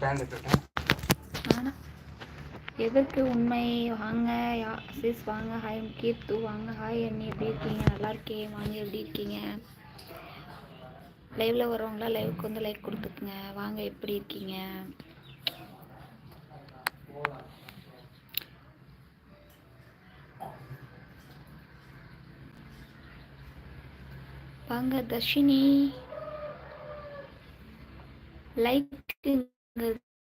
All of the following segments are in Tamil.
ஸ்டாண்ட் இருக்கேன் எதற்கு உண்மை வாங்க யா சிஸ் வாங்க ஹாய் கீர்த்து வாங்க ஹாய் அண்ணி எப்படி இருக்கீங்க? நல்லா இருக்கேன் வாங்க எப்படி இருக்கீங்க? லைவ்ல வரவங்களா லைவுக்கு வந்து லைக் கொடுத்துக்குங்க. வாங்க எப்படி இருக்கீங்க? வாங்க தர்ஷினி. லைக்குங்க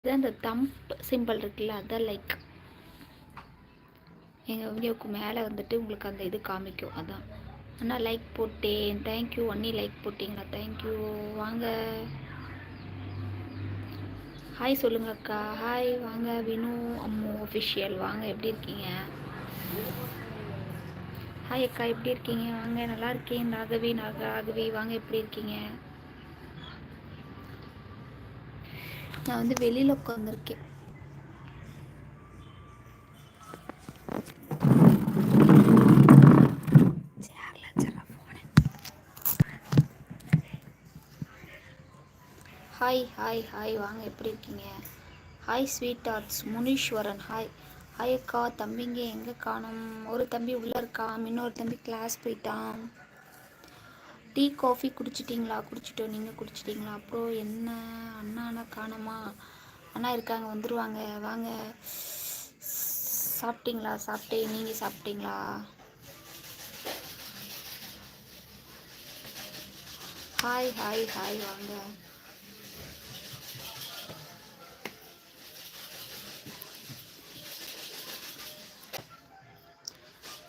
அந்த தம்ப் சிம்பிள் இருக்குல்ல அதான் லைக் எங்கள் வீடியோவுக்கு மேலே வந்துட்டு உங்களுக்கு அந்த இது காமிக்கும் அதான். அண்ணா லைக் போட்டேன். தேங்க்யூ ஒன்னி லைக் போட்டிங்களா? தேங்க்யூ வாங்க. ஹாய் சொல்லுங்க அக்கா. ஹாய் வாங்க. வினு அம்மு ஒஃபிஷியல் வாங்க எப்படி இருக்கீங்க? ஹாய் அக்கா எப்படி இருக்கீங்க? வாங்க நல்லா இருக்கேன். ராகவி நாக ராகவி வாங்க எப்படி இருக்கீங்க? நான் வந்து வெளியில் உட்காந்துருக்கேன் ஹாய் ஹாய் ஹாய் வாங்க எப்படி இருக்கீங்க? Hi sweet arts Muniswaran hi hi அக்கா தம்பிங்க எங்கே காணோம்? ஒரு தம்பி உள்ளே இருக்கான் இன்னொரு தம்பி கிளாஸ் போயிட்டான். டீ காஃபி குடிச்சிட்டிங்களா? குடிச்சிட்டோம். நீங்கள் குடிச்சிட்டிங்களா? அப்புறம் என்ன? அண்ணா அண்ணா காணோமா? அண்ணா இருக்காங்க வந்துடுவாங்க வாங்க. சாப்பிட்டீங்களா? சாப்பிட்டேன் நீங்கள் சாப்பிட்டீங்களா? ஹாய் ஹாய் ஹாய் வாங்க.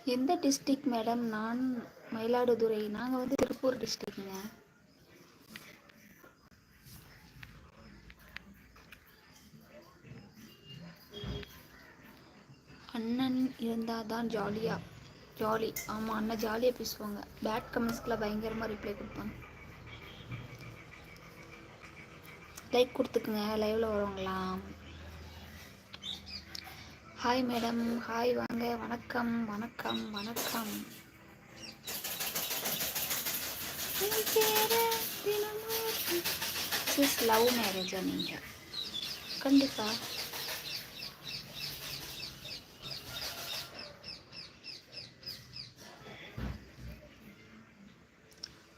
எந்த டிஸ்ட்ரிக்ட் மேடம் நான் மயிலாடுதுறை. நாங்கள் வந்து திருப்பூர் டிஸ்ட்ரிக்ட்ங்க அண்ணன் இருந்தால் தான் ஜாலியாக ஜாலி ஆமாம் அண்ணன் ஜாலியாக பேசுவாங்க. பேட் கமெண்ட்ஸ்க்குலாம் பயங்கரமாக ரிப்ளை கொடுப்பாங்க. லைக் கொடுத்துக்குங்க. லைவில் வருவாங்களா? ஹாய் மேடம் ஹாய் வாங்க. வணக்கம். வணக்கம். வணக்கம். சிஸ் லவ் மேரேஜா நீங்கள் கண்டிப்பாக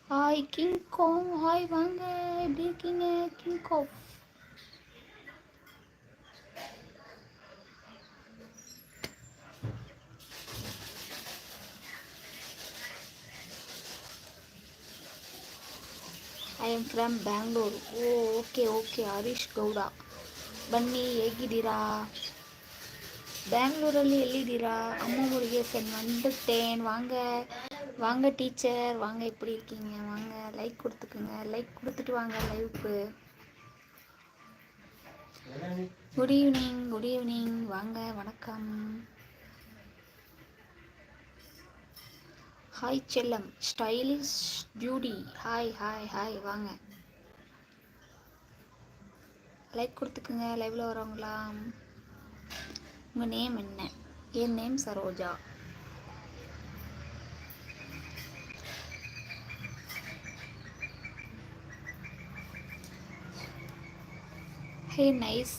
ஹாய் கிங் கோங் ஹாய் வாங்க எப்படி இருக்கீங்க கிங் கோவ் ಐ ಆಮ್ ಫ್ರಮ್ ಬ್ಯಾಂಗ್ಳೂರು ಓ ಓಕೆ ಓಕೆ ಹರೀಶ್ ಗೌಡ ಬನ್ನಿ ಹೇಗಿದ್ದೀರಾ? ಬ್ಯಾಂಗ್ಳೂರಲ್ಲಿ ಎಲ್ಲಿದ್ದೀರಾ? ಅಮ್ಮ ಊರಿಗೆ ಸೆನ್ வந்துட்டேன் வாங்க வாங்க டீச்சர் வாங்க எப்படி இருக்கீங்க வாங்க லைக் கொடுத்துக்குங்க லைக் கொடுத்துட்டு வாங்க லைவ்க்கு குட் ஈவினிங் குட் ஈவினிங் வாங்க வணக்கம் ஹாய் செல்லம் stylish beauty hi hi hi வாங்க லைக் கொடுத்துக்குங்க லைவில் வரவங்களா உங்கள் நேம் என்ன என் name Saroja hey nice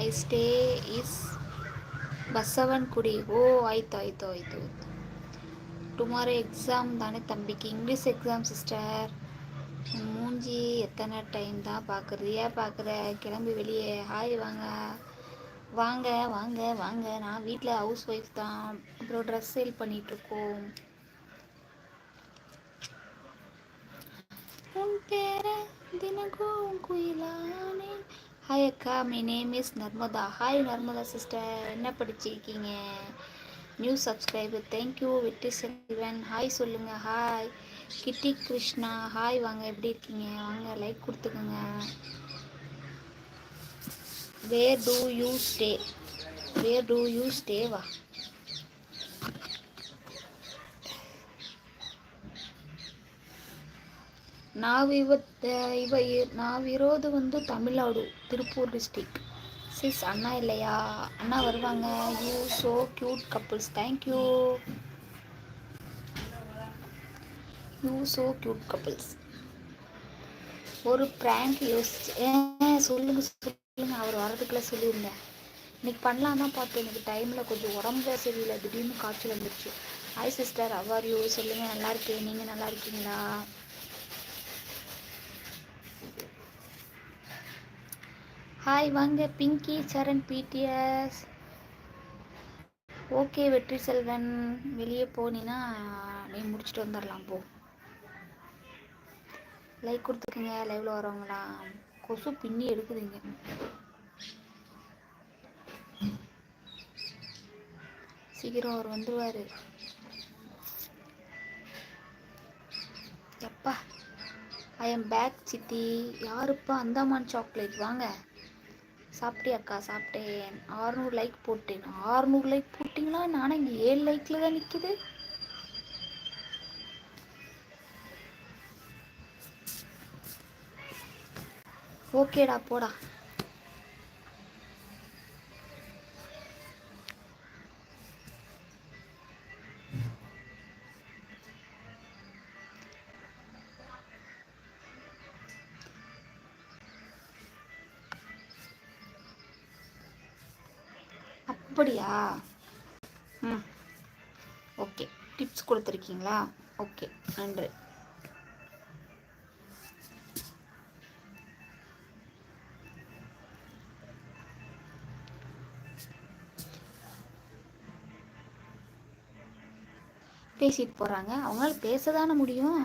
I stay is Basavanagudi oh ಆಯ್ತು ಆಯ್ತು ಆಯ್ತು ಆಯ್ತು டுமாரோ எக்ஸாம் தானே தம்பிக்கு இங்கிலீஷ் எக்ஸாம் சிஸ்டர் மூஞ்சி எத்தனை டைம் தான் பார்க்குறது ஏன் பார்க்குற கிளம்பி வெளியே. ஹாய் வாங்க. வாங்க வாங்க வாங்க. நான் வீட்டில் ஹவுஸ் ஒய்ஃப் தான். அப்புறம் ட்ரெஸ் சேல் பண்ணிகிட்ருக்கோம் உன் பேரை தினகும் குயிலானே. ஹாய் அக்கா. My name is Narmada. Hi Narmada sister என்ன படிச்சிருக்கீங்க? நியூ சப்ஸ்கிரைபர் தேங்க்யூ வெற்றி செல்வன் ஹாய் சொல்லுங்க ஹாய் கிட்டி கிருஷ்ணா ஹாய் வாங்க எப்படி இருக்கீங்க வாங்க லைக் கொடுத்துக்கோங்க where do you stay where do you stay வா ನಾವಿವ ಇವ ನಾವಿರೋದು ಒಂದು ತಮಿಳ್ನಾಡು ತಿರುಪೂರ್ ಡಿಸ್ಟಿಕ್ சிஸ் அண்ணா இல்லையா? அண்ணா வருவாங்க. You so cute couples thank you you so cute couples ஒரு ப்ராங்க் யோசிச்சு சொல்லுங்க சொல்லுங்க. அவர் வரதுக்குள்ளே சொல்லியிருந்தேன். இன்னைக்கு பண்ணலாம் தான் பார்த்தேன். எனக்கு டைமில் கொஞ்சம் உடம்புல சரியில்லை. திடீர்னு காய்ச்சல் வந்துருச்சு. ஹாய் சிஸ்டர் அவர் யூ சொல்லுங்கள் நல்லா இருக்கேன். நீங்கள் நல்லா இருக்கீங்களா? ஹாய் வாங்க பிங்கி சரண் பிடிஎஸ் ஓகே வெற்றி செல்வன். வெளியே போனீன்னா நீ முடிச்சுட்டு வந்துடலாம் போ. லைக் கொடுத்துக்கோங்க லைவில் வரவங்களா கொசு பின்னி எடுக்குதுங்க சீக்கிரம் அவர் வந்துருவார். எப்பா ஐ எம் பேக் சித்தி. யாருப்பா? அந்தமான் சாக்லேட் வாங்க. சாப்பிட்டியாக்கா சாப்பிட்டேன். ஆறுநூறு லைக் போட்டேன். ஆறுநூறு லைக் போட்டிங்களா? நானும் இங்கே ஏழு லைக்கில் தான் நிற்கிது ஓகேடா போடா. அப்படியா? ம். ஓகே. டிப்ஸ் கொடுத்துருக்கீங்களா? ஓகே. நன்றி. பேசிட்டு போகிறாங்க அவங்களால பேச தானே முடியும்.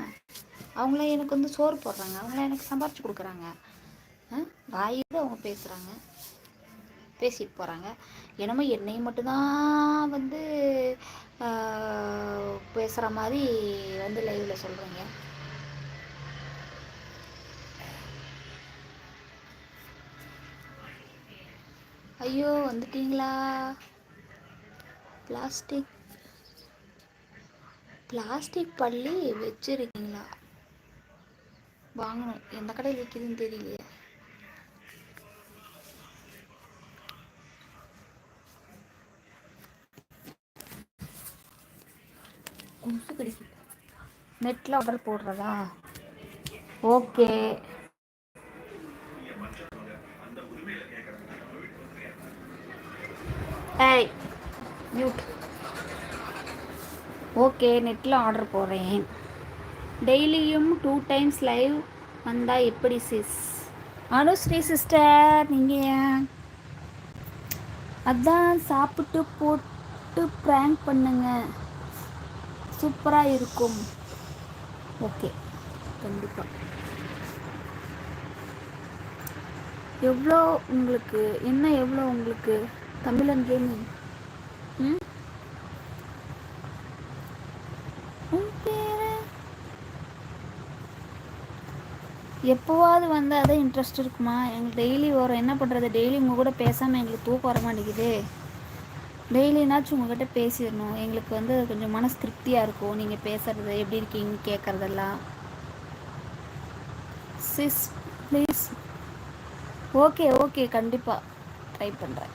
அவங்கள எனக்கு வந்து சோறு போடுறாங்க. அவங்கள எனக்கு சம்பாரிச்சு கொடுக்குறாங்க. வாயிட்டு அவங்க பேசுகிறாங்க பேசிட்டு போகிறாங்க என்னமோ என்னையும் மட்டும்தான் வந்து பேசுகிற மாதிரி வந்து லைவில் சொல்கிறீங்க ஐயோ வந்துட்டீங்களா? பிளாஸ்டிக் பிளாஸ்டிக் பள்ளி வச்சுருக்கீங்களா? வாங்கணும். எந்த கடையில் விற்கிதுன்னு தெரியலையே. நெட்டில் ஆர்டர் போடுறதா? ஓகே. ஏய் மியூட் ஓகே நெட்டில் ஆர்டர் போடுறேன். டெய்லியும் டூ டைம்ஸ் லைவ் வந்தால் எப்படி சிஸ் அனுஸ்ரீ சிஸ்டர் நீங்கள் அதான் சாப்பிட்டு போட்டு ப்ராங்க் பண்ணுங்கள் சூப்பராக இருக்கும். ஓகே கண்டிப்பாக எவ்வளோ உங்களுக்கு என்ன எவ்வளோ உங்களுக்கு தமிழன் கேமிங் ம்? எப்போவாவது வந்து அதை இன்ட்ரெஸ்ட் இருக்குமா? எங்களுக்கு டெய்லி வரும். என்ன பண்ணுறது டெய்லி உங்கள் கூட பேசாமல் எங்களுக்கு தூக்கம் வர மாட்டேங்குது டெய்லினாச்சும் உங்கள்கிட்ட பேசிடணும். எங்களுக்கு வந்து கொஞ்சம் மனசு திருப்தியாக இருக்கும். நீங்கள் பேசுகிறது எப்படி இருக்கீங்கன்னு கேட்குறதெல்லாம் சிஸ் ப்ளீஸ் ஓகே ஓகே கண்டிப்பாக ட்ரை பண்ணுறேன்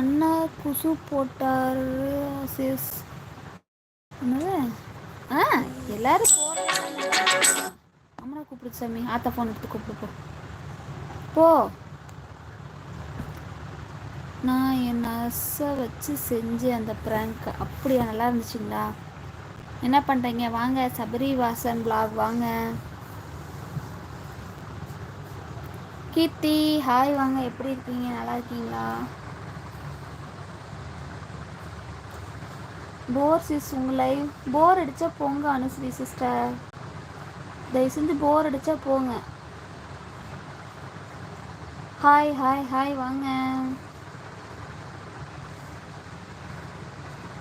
அண்ணா குசு போட்டார் சிஸ் ஆ எல்லாரும் அம்மனா கூப்பிடு சாமி. ஆத்தா ஃபோன் எடுத்து கூப்பிடுப்போம் போ. நான் என் நர்ஸை வச்சு செஞ்சு அந்த ப்ராங்க் அப்படியா நல்லா இருந்துச்சுங்களா? என்ன பண்ணுறீங்க வாங்க சபரி வாசன் பிளாக் வாங்க. கீர்த்தி ஹாய் வாங்க. எப்படி இருக்கீங்க? நல்லா இருக்கீங்களா? போர் சிஸ் உங்கள் லைவ் போர் அடித்தா போங்க அனுஸ்ரீ சிஸ்டர் தயவு செஞ்சு போர் அடித்தா போங்க. ஹாய் ஹாய் ஹாய் வாங்க.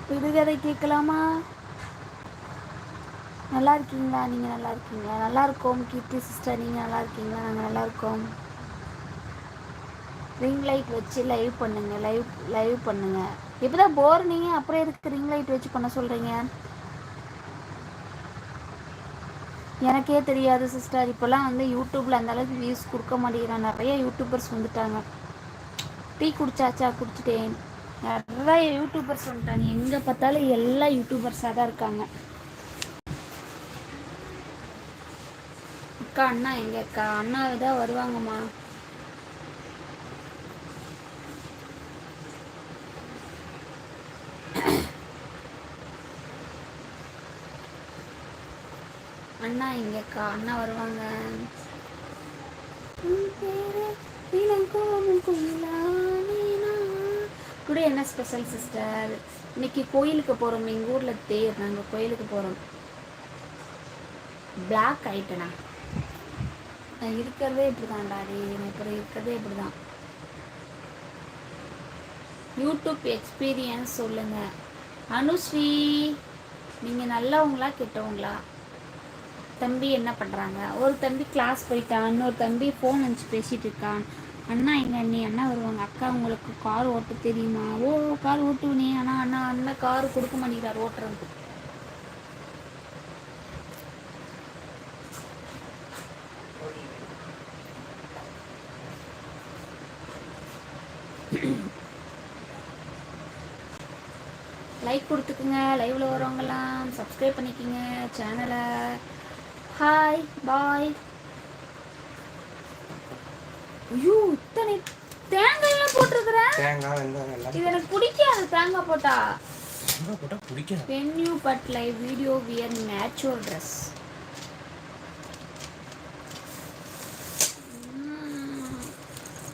விடுகதை கேட்கலாமா? நல்லா இருக்கீங்களா? நீங்கள் நல்லா இருக்கீங்களா நல்லா இருக்கோம் கீர்த்தி சிஸ்டர் நீங்கள் நல்லா இருக்கீங்களா? நாங்கள் நல்லா இருக்கோம். ரிங் லைட் வச்சு லைவ் பண்ணுங்கள் லைவ் லைவ் பண்ணுங்க. இப்போதான் போர் நீங்கள் அப்புறம் எதுக்கு ரிங் லைட் வச்சு பண்ண சொல்கிறீங்க எனக்கே தெரியாது சிஸ்டர் இப்போல்லாம் வந்து யூடியூப்பில் அந்த அளவுக்கு வியூஸ் கொடுக்க மாட்டேங்கிறான் நிறைய யூடியூபர்ஸ் வந்துட்டாங்க. டீ குடிச்சாச்சா? குடிச்சிட்டேன். நிறைய யூடியூபர்ஸ் வந்துட்டாங்க. எங்கே பார்த்தாலும் எல்லா யூடியூபர்ஸாக தான் இருக்காங்க. அக்கா அண்ணா எங்கே அக்கா? அண்ணா தான் வருவாங்கம்மா. அண்ணா எங்க அக்கா அண்ணா வருவாங்க. டுடே என்ன ஸ்பெஷல் சிஸ்டர் இன்னைக்கு கோயிலுக்கு போகிறோம் எங்கள் ஊரில் தேர் நாங்கள் கோயிலுக்கு போகிறோம் பிளாக் ஆயிட்டேனா இருக்கிறதே இப்படி தான் டாடி அப்புறம் இருக்கிறதே இப்படி தான் யூடியூப் எக்ஸ்பீரியன்ஸ் சொல்லுங்கள் அனுஸ்ரீ நீங்கள் நல்லவங்களா கெட்டவங்களா? தம்பி என்ன பண்ணுறாங்க ஒரு தம்பி கிளாஸ் போயிட்டான் இன்னொரு தம்பி ஃபோன் வந்து பேசிகிட்டு இருக்கான். அண்ணா எங்க அண்ணி? அண்ணா வருவாங்க. அக்கா உங்களுக்கு கார் ஓட்ட தெரியுமா? ஓ கார் ஓட்டுவனே. அண்ணா அண்ணா அண்ணா கார் கொடுக்க மாட்டேங்கிறார் ஓட்டுறதுக்கு லைக் கொடுத்துக்குங்க. லைவ்ல வரவங்கலாம் சப்ஸ்கிரைப் பண்ணிக்கோங்க. சேனலை ஹாய் பாய் ஐயோ இத்தனை தேங்காய்லாம் போட்டிருக்கிறேன். தேங்காய் வெங்காயம் எல்லாம். இது எனக்கு பிடிக்காது தேங்காய் போட்டா. தேங்காய் போட்டால் பிடிக்காது. When you but live video wear natural dress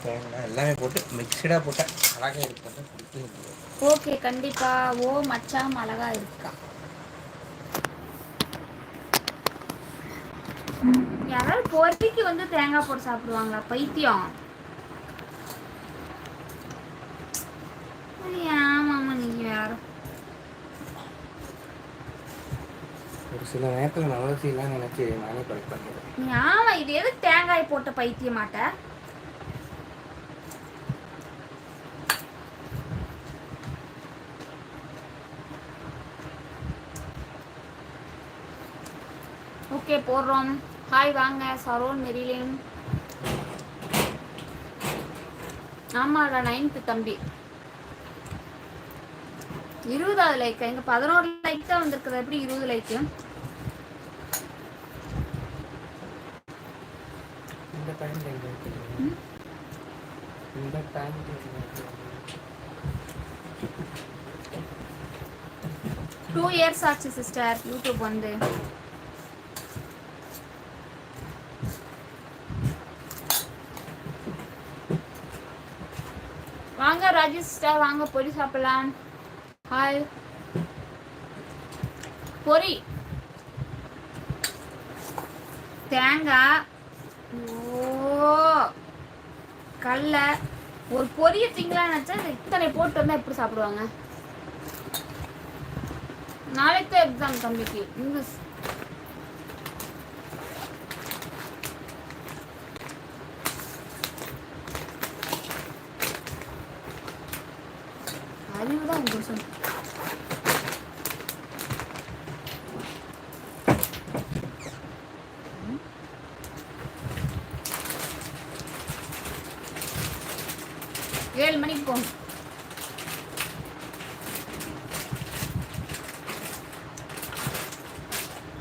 தேங்காய் எல்லாமே போட்டு மிக்சடாக போட்டேன். அழகாக இருக்கிறது ஓகே கண்டிப்பா. ஓ மச்சான் அழகா இருக்கா. யாராவது பொறிக்கு வந்து தேங்காய் போட்டு சாப்பிடுவாங்களா? பைத்தியம். ஆமாம்மா நீங்க யாரும் ஒரு சில நேரத்தில் நல்ல செய்யலாம் நினச்சி நானே கரெக்ட் பண்ணிடுறேன் நீ ஆமா இது எதுக்கு தேங்காய் போட்ட பைத்தியமாட்ட? ஓகே போடுறோம். ஹாய் வாங்க. Sharon Marilyn. ஆமாடா நைன்த்து தம்பி. இருபதாவது லைக் எங்க பதினோரு லைக் தான் வந்திருக்குது? எப்படி இருபது டைம் டூ இயர்ஸ் ஆச்சு சிஸ்டர் யூடியூப் வந்து. வாங்க சிஸ்டர் வாங்க பொரி சாப்பிடலாம். ஹாய் பொரி தேங்காய். ஓ. கடல. ஒரு பொரிய திங்கலான்னு நினச்சா இத்தனை போட்டு வந்தால் எப்படி சாப்பிடுவாங்க? நாளைக்கு எக்ஸாம் தம்பிக்கு. இங்கிலீஷ் அறிவு தான் உங்க புருஷன் ஏழு மணிக்கு போகணும்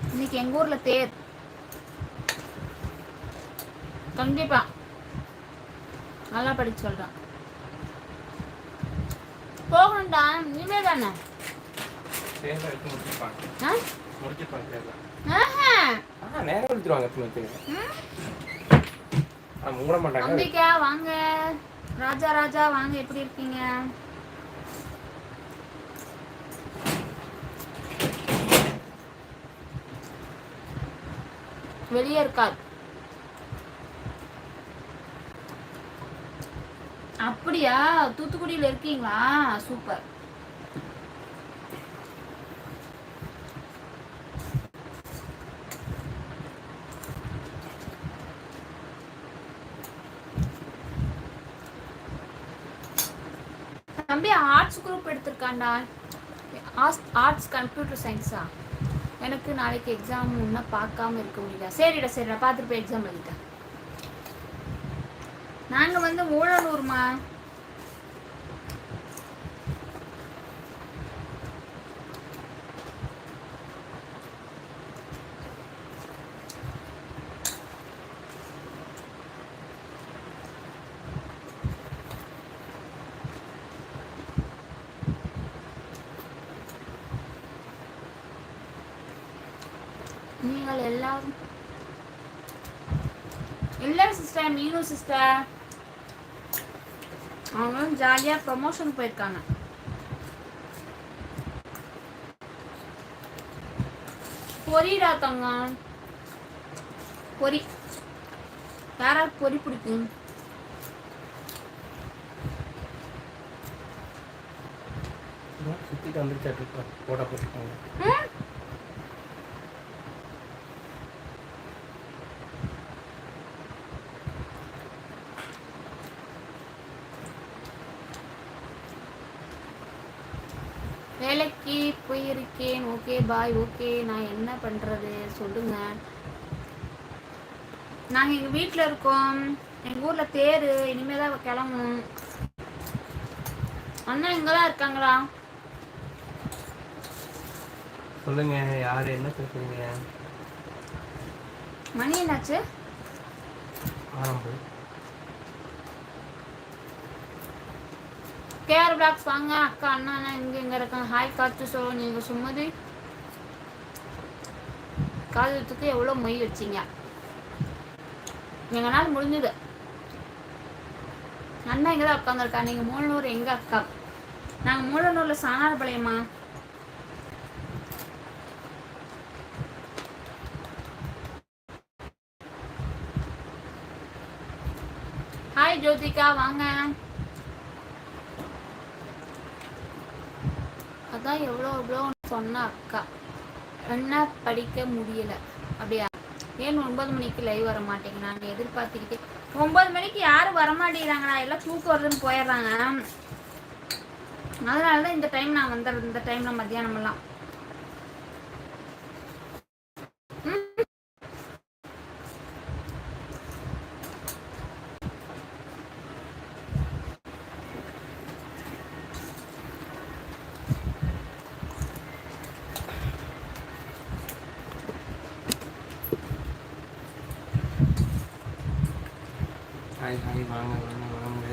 இன்னைக்கு எங்க ஊர்ல தேர் கண்டிப்பா நல்லா படிச்சு சொல்றான் போகணும்டா இனிமே தானே தேங்காய் எடுத்து முடிச்சிருப்பாங்க ஆ? முடிச்சிருப்பாங்க தேங்காய் ஆஹா. ஆ நேரம் எடுத்துருவாங்க எத்தனை வச்சுருங்க ம்? ஆ மூட மாட்டாங்க. அம்பிகா வாங்க. ராஜா ராஜா வாங்க. எப்படி இருக்கீங்க? வெளியே இருக்கார். அப்படியா? தூத்துக்குடியில இருக்கீங்களா? சூப்பர் தம்பி ஆர்ட்ஸ் குரூப் எடுத்திருக்காண்டா? ஆர்ட்ஸ் ஆர்ட்ஸ் கம்ப்யூட்டர் சயின்ஸா எனக்கு நாளைக்கு எக்ஸாம் இன்னும் பார்க்காம இருக்க முடியல. சரிடா சரிடா பார்த்துட்டு போய் எக்ஸாம் எழுதிட்டேன். நாங்கள் வந்து மூலனூர்மா நீங்கள் எல்லாரும் இல்லை சிஸ்டர் சிஸ்டர் அவங்களும் ஜாலியாக ப்ரமோஷன் போயிருக்காங்க பொரிடா தங்கம் பொரி யாராவது பொரி பிடிக்கும் சுற்றிட்டு வந்துருச்சாட்டு போட்டோ போட்டுருக்காங்க ம்? வேலைக்கு போயிருக்கேன் ஓகே பாய் ஓகே நான் என்ன பண்றது? சொல்லுங்க. நாங்க எங்க வீட்ல இருக்கோம். எங்க ஊர்ல தேரு. இனிமே தான் கிளம்பும் அண்ணா இங்கதான் இருக்காங்களா? சொல்லுங்க யார்? என்ன பேசுறீங்க? மணி என்னாச்சு? ஆரம்பம் கேஆர் பிளாக்ஸ் வாங்க. அக்கா அண்ணா அண்ணா இங்க இங்க இருக்காங்க. ஹாய் காத்து சொல்லுங்க நீங்க சும்மதி காதலத்துக்கு எவ்வளோ மொய் வச்சீங்க எங்களால் முடிஞ்சது. அண்ணா எங்கே தான் உட்காந்துருக்கா நீங்க மூலனூர் எங்க அக்கா? நாங்க மூலனூரில் சாணார் ஹாய் ஜோதிகா வாங்க. அதான் எவ்வளோ எவ்வளோ சொன்ன அக்கா. என்ன படிக்க முடியல. அப்படியா? ஏன் ஒன்பது மணிக்கு லைவ் வர மாட்டேங்க நான் எதிர்பார்த்துக்கிட்டே ஒன்பது மணிக்கு யாரும் வர மாட்டேங்கிறாங்கண்ணா. எல்லாம் தூக்கம் வருதுன்னு போயிடுறாங்க. அதனால தான் இந்த டைம் நான் வந்துடுறேன் இந்த டைம்ல மத்தியானமெல்லாம் ம். ஹாய் ஹாய் வாங்க வாங்க வாங்க.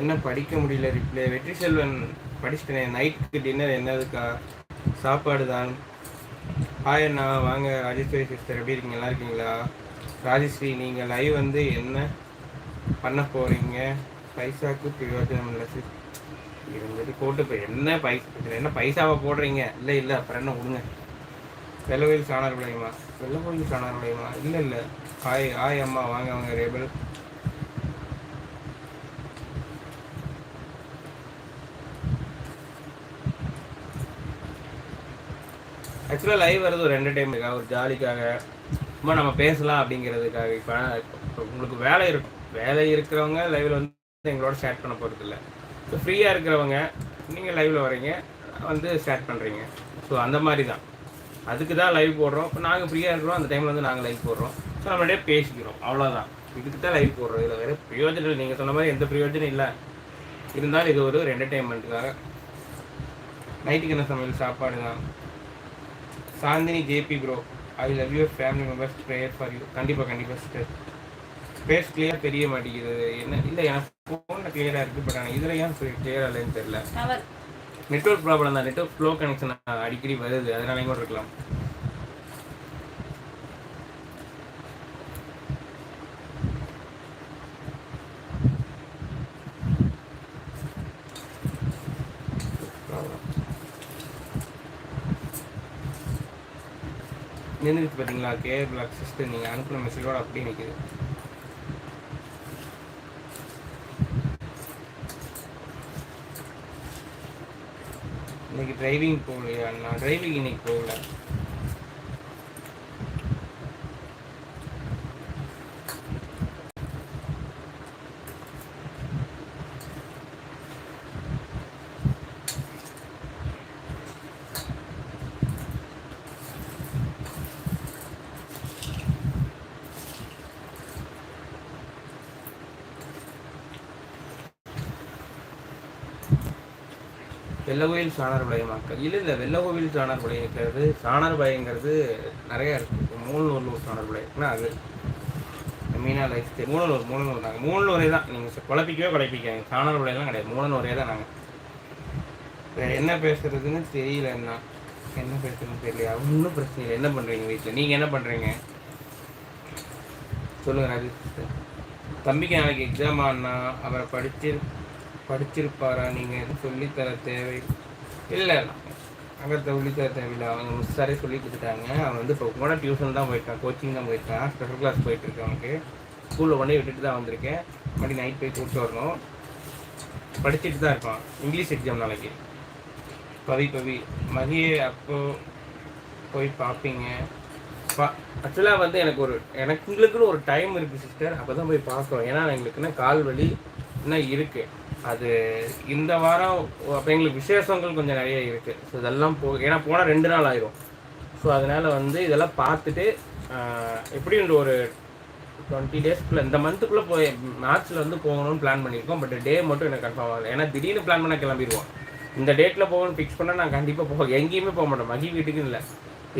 என்ன படிக்க முடியல ரிப்ளை வெற்றி செல்வன் படிச்சுட்டேன். நைட்டுக்கு டின்னர் என்னதுக்கா? சாப்பாடு தான். ஹாய் அண்ணா வாங்க. ராஜேஸ்வரி சிஸ்டர் எப்படி இருக்கீங்க? நல்லா இருக்கீங்களா? ராஜஸ்ரீ நீங்கள் லைவ் வந்து என்ன பண்ண போறீங்க? பைசாக்கு பிரயோஜனம் இல்லை சிஸ் இருந்துட்டு போட்டு இப்போ என்ன பைசா இதில் என்ன பைசாவை போடுறீங்க? இல்லை இல்லை அப்புறம் என்ன விடுங்க வெள்ளகோயில் சாணார் விளையுமா? வெள்ளகோயில் சாணார் விளையுமா? இல்லை இல்லை. ஹாய் ஹாய் அம்மா வாங்க வாங்க ரேபிள். ஆக்சுவலாக லைவ் வருது ஒரு என்டர்டைன்மெண்ட்டுக்காக ஒரு ஜாலிக்காக சும்மா நம்ம பேசலாம் அப்படிங்கிறதுக்காக இப்போ இப்போ உங்களுக்கு வேலை இருக்கும். வேலை இருக்கிறவங்க லைவில் வந்து எங்களோட ஷேர் பண்ண போகிறது இல்லை ஸோ ஃப்ரீயாக இருக்கிறவங்க நீங்கள் லைவில் வரீங்க வந்து ஷேர் பண்ணுறீங்க ஸோ அந்த மாதிரி தான். அதுக்கு தான் லைவ் போடுறோம். இப்போ நாங்கள் ஃப்ரீயாக இருக்கிறோம். அந்த டைமில் வந்து நாங்கள் லைவ் போடுறோம். ஸோ நம்மளே பேசிக்கிறோம். அவ்வளோதான் இதுக்கு தான் லைவ் போடுறோம். இதில் வேறு பிரயோஜனம் நீங்கள் சொன்ன மாதிரி எந்த பிரயோஜனம் இல்லை. இருந்தாலும் இது ஒரு என்டர்டெயின்மெண்ட்டுக்காக நைட்டுக்கு என்ன சமையல்? சாப்பாடு தான். Chandini JP bro I love your family members prayer for you கண்டிப்பாக கண்டிப்பாக சிஸ்டர் ஃபேஸ் கிளியர் தெரிய மாட்டேங்குது. என்ன இல்லை எனக்கு ஃபோனில் கிளியராக இருக்குது பட் ஆனால் இதில் ஏன் கிளியராக இல்லைன்னு தெரியல. நெட்ஒர்க் ப்ராப்ளம் தான் நெட்ஒர்க் ஃப்ளோ கனெக்ஷன் அடிக்கடி வருது அதனால கூட இருக்கலாம். நின்றுச்சு பார்த்தீங்களா கேர் பிளாக் சிஸ்டர் நீங்கள் அனுப்புன மெசேஜோட அப்படியே நிற்குது இன்னைக்கு டிரைவிங் போகலையா? நான் டிரைவிங் இன்னைக்கு போகல. வெள்ளகோயில் மக்கள். இல்லை இல்லை வெள்ளகோவில் சாணார்பாளையம் இருக்கிறது. சாணார்பாளையங்கிறது நிறையா இருக்குது இப்போ மூலநூர்லூர் சாணார்பாளையம் அது மீனா லைஃப் ஸ்டைல். மூணு மூணு நாங்கள் மூணு தான். நீங்கள் குழப்பிக்கவே குழப்பிக்காங்க சாணல் கிடையாது. மூணு ஒரே தான் நாங்கள் வேறு என்ன பேசுகிறதுன்னு தெரியல என்ன என்ன பேசுறதுன்னு தெரியல ஒன்றும் பிரச்சனை இல்லை. என்ன பண்ணுறீங்க வீட்டில் நீங்கள் என்ன பண்ணுறீங்க சொல்லுங்கள் ராஜேஷ் தம்பிக்கு நாளைக்கு எக்ஸாம் ஆனால் அவரை படிச்சிரு படிச்சிருப்பாரா? நீங்கள் எதுவும் சொல்லித்தர தேவை. இல்லை அங்கே சொல்லித்தர தேவையில்லை அவங்க மிஸ்ஸாரே சொல்லி கொடுத்துட்டாங்க. அவன் வந்து இப்போ கூட டியூஷன் தான் போயிருக்கான் கோச்சிங் தான் போயிருக்கான் ஸ்பெஷல் கிளாஸ் போயிட்டுருக்கு அவனுக்கு. ஸ்கூலில் உடனே விட்டுட்டு தான் வந்திருக்கேன். மறுபடியும் நைட் போய் கூப்பிட்டு வரணும். படிச்சுட்டு தான் இருப்பான் இங்கிலீஷ் எக்ஸாம் நாளைக்கு. பவி பவி. மதியே அப்போ போய் பார்ப்பீங்க. பா ஆக்சுவலாக வந்து எனக்கு ஒரு எனக்கு உங்களுக்குன்னு ஒரு டைம் இருக்குது சிஸ்டர் அப்போ தான் போய் பார்க்குறோம். ஏன்னா எங்களுக்குன்னா கால் வலி இன்னும் இருக்குது அது இந்த வாரம் அப்போ எங்களுக்கு விசேஷங்கள் கொஞ்சம் நிறைய இருக்குது ஸோ இதெல்லாம் போ ஏன்னா போனால் ரெண்டு நாள் ஆயிரும். ஸோ அதனால் வந்து இதெல்லாம் பார்த்துட்டு எப்படின்ற ஒரு டுவெண்ட்டி டேஸ்க்குள்ளே இந்த மந்த்துக்குள்ளே போய் மார்ச்சில் வந்து போகணும்னு பிளான் பண்ணியிருக்கோம். பட் டே மட்டும் எனக்கு கன்ஃபார்ம் ஆகலை. ஏன்னா திடீர்னு பிளான் பண்ண கிளம்பிடுவோம் இந்த டேட்டில் போகணும்னு ஃபிக்ஸ் பண்ணால் நான் கண்டிப்பாக போக எங்கேயுமே போக மாட்டோம். மகி வீட்டுக்குன்னு இல்லை.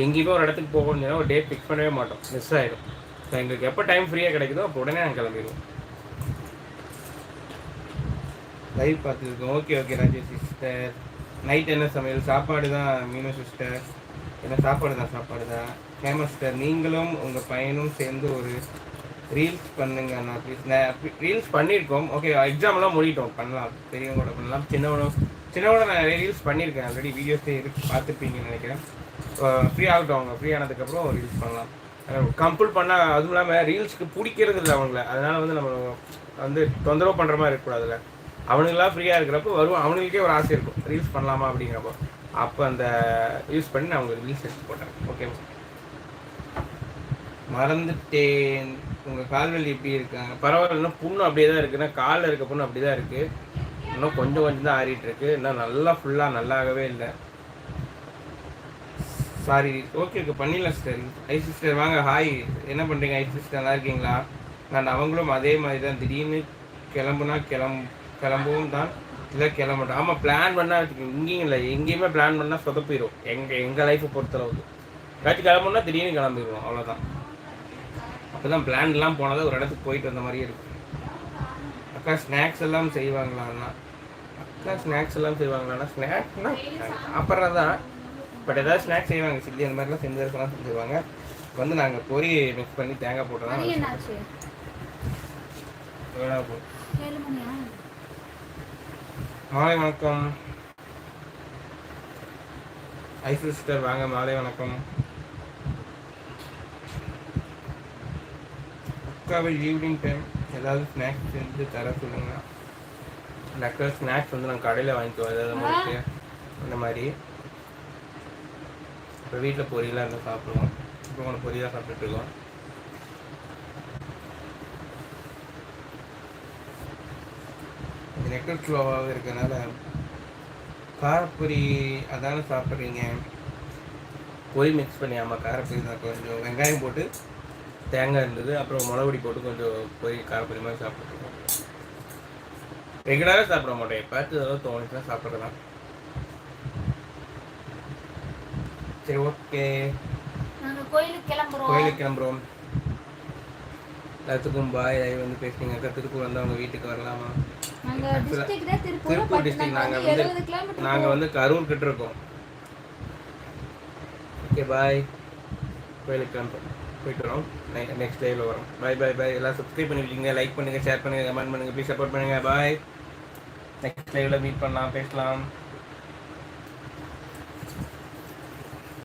எங்கேயுமே ஒரு இடத்துக்கு போகணும்னு சொன்னால் ஒரு டேட் ஃபிக்ஸ் பண்ணவே மாட்டோம். மிஸ் ஆகிடும் ஸோ எங்களுக்கு எப்போ டைம் ஃப்ரீயாக கிடைக்குதோ அப்போ உடனே நாங்கள் கிளம்பிடுவோம் லைவ் பார்த்துருக்கோம். Okay okay Rajesh sister night என்ன சமையல்? சாப்பாடு தான் மீனு சிஸ்டர் என்ன சாப்பாடு தான்? சாப்பாடு தான். ஃபேமஸ் சிஸ்டர் நீங்களும் உங்கள் பையனும் சேர்ந்து ஒரு ரீல்ஸ் பண்ணுங்க அண்ணா ப்ளீஸ் ரீல்ஸ் பண்ணியிருக்கோம் ஓகே எக்ஸாம்லாம் முடிட்டோம் பண்ணலாம். பெரியவங்களோட பண்ணலாம். சின்னவனும் சின்னவனோட நான் நிறைய ரீல்ஸ் பண்ணியிருக்கேன் ஆல்ரெடி வீடியோஸே இருக்கு. பார்த்துருப்பீங்கன்னு நினைக்கிறேன். ஃப்ரீ ஆகட்டும் அவங்க. ஃப்ரீ ஆனதுக்கப்புறம் ரீல்ஸ் பண்ணலாம். கம்பல் பண்ணால் அதுவும் இல்லாமல் ரீல்ஸ்க்கு பிடிக்கிறது இல்லை அவங்கள. அதனால் வந்து நம்ம வந்து தொந்தரவு பண்ணுற மாதிரி இருக்கக்கூடாதுல்ல. அவனுங்களாம் ஃப்ரீயாக இருக்கிறப்போ வருவான். அவனுங்களுக்கே ஒரு ஆசை இருக்கும். ரீல்ஸ் பண்ணலாமா அப்படிங்கிறப்போ. அப்போ அந்த யூஸ் பண்ணி நான் உங்களுக்கு ரீல்ஸ் எடுத்து போட்டேன். ஓகே மறந்துட்டேன். உங்கள் கால்வலி எப்படி இருக்காங்க பரவாயில்ல. இன்னும் புண்ணு அப்படியே தான் இருக்குன்னா காலில் இருக்க புண்ணு அப்படி தான் இருக்குது இன்னும் கொஞ்சம் கொஞ்சம் தான் ஆறிட்டு இருக்கு. இன்னும் நல்லா ஃபுல்லாக நல்லாகவே இல்லை. சாரி ஓகே ஓகே பண்ணிடலாம் சிஸ்டர் ஐ சிஸ்டர் வாங்க. ஹாய் என்ன பண்ணுறீங்க ஐ சிஸ்டர் நல்லா இருக்கீங்களா? நான் அவங்களும் அதே மாதிரி தான். திடீர்னு கிளம்புனா கிளம்பு. கிளம்பவும் தான் இல்லை கிளம்பட்டோம் ஆமாம் பிளான் பண்ணால் வச்சுக்கோங்க இங்கேயும் இல்லை எங்கேயுமே பிளான் பண்ணால் சொதப்பிடும் எங்கள் எங்கள் லைஃப்பை பொறுத்தளவுக்கு. ஏதாச்சும் கிளம்புனா திடீர்னு கிளம்பிடுவோம் அவ்வளோதான் அப்போ தான் பிளான்லாம் போனது ஒரு இடத்துக்கு போயிட்டு வந்த மாதிரியே இருக்கும். அக்கா ஸ்நாக்ஸ் எல்லாம் செய்வாங்களான்னா? அக்கா ஸ்நாக்ஸ் எல்லாம் செய்வாங்களான்னா ஸ்நாக்ஸ்னா சாப்பிட்றது தான் பட் ஏதாவது ஸ்நாக்ஸ் செய்வாங்க. சில்லி அந்த மாதிரிலாம் செஞ்சு இருக்கலாம் செஞ்சுருவாங்க. வந்து நாங்கள் பொரி மிக்ஸ் பண்ணி தேங்காய் போட்டு. தான் என்னாச்சு வேணா போ ஏழு மணியா மாலை வணக்கம். ஐ சிஸ்டர் வாங்க மாலை வணக்கம். அக்காவை ஈவினிங் டைம் ஏதாவது ஸ்நாக்ஸ் செஞ்சு தர சொல்லுங்க. அக்கா ஸ்நாக்ஸ் வந்து நாங்கள் கடையில் வாங்கிக்குவோம் ஏதாவது முறுக்கு அந்த மாதிரி. இப்போ வீட்டில் பொரியலாக இருந்தால் சாப்பிடுவோம். இப்போ உங்களை பொரியலாக சாப்பிட்டுட்டு இருக்கோம். நெட்ஒர்க் ஸ்லோவாகவே இருக்கனால காரப்பொரி அதானே சாப்பிட்றீங்க. பொரி மிக்ஸ் பண்ணி ஆமாம் காரப்பொரி தான் கொஞ்சம் வெங்காயம் போட்டு தேங்காய் இருந்தது அப்புறம் மிளகுடி போட்டு கொஞ்சம் பொரி காரப்பொரி மாதிரி சாப்பிட்டுருக்கோம் ரெகுலராக சாப்பிட மாட்டேன். எப்போயாச்சும் ஏதாவது தோணுச்சுன்னா சாப்பிட்றதான் சரி ஓகே கோயிலுக்கு கிளம்புறோம். கோயிலுக்கு கிளம்புறோம். எல்லாத்துக்கும் பாய் லைவ் வந்து பேசுனீங்க. வந்து அவங்க வீட்டுக்கு வரலாமா? District Tiruppur Tiruppur but district நாங்க வந்து வந்து- நாங்கள் வந்து கரூர் கிட்ட இருக்கோம். ஓகே பாய் கோயிலுக்கு கிளம்புறோம் போயிட்டு வரோம். நெக்ஸ்ட் லைவ்ல வரோம். பாய் பாய் பாய் எல்லாம் சப்ஸ்கிரைப் பண்ணிருக்கீங்க லைக் பண்ணுங்க ஷேர் பண்ணுங்க கமெண்ட் பண்ணுங்க ப்ளீஸ் சப்போர்ட் பண்ணுங்க. பாய் நெக்ஸ்ட் லைவ்ல மீட் பண்ணலாம் பேசலாம்.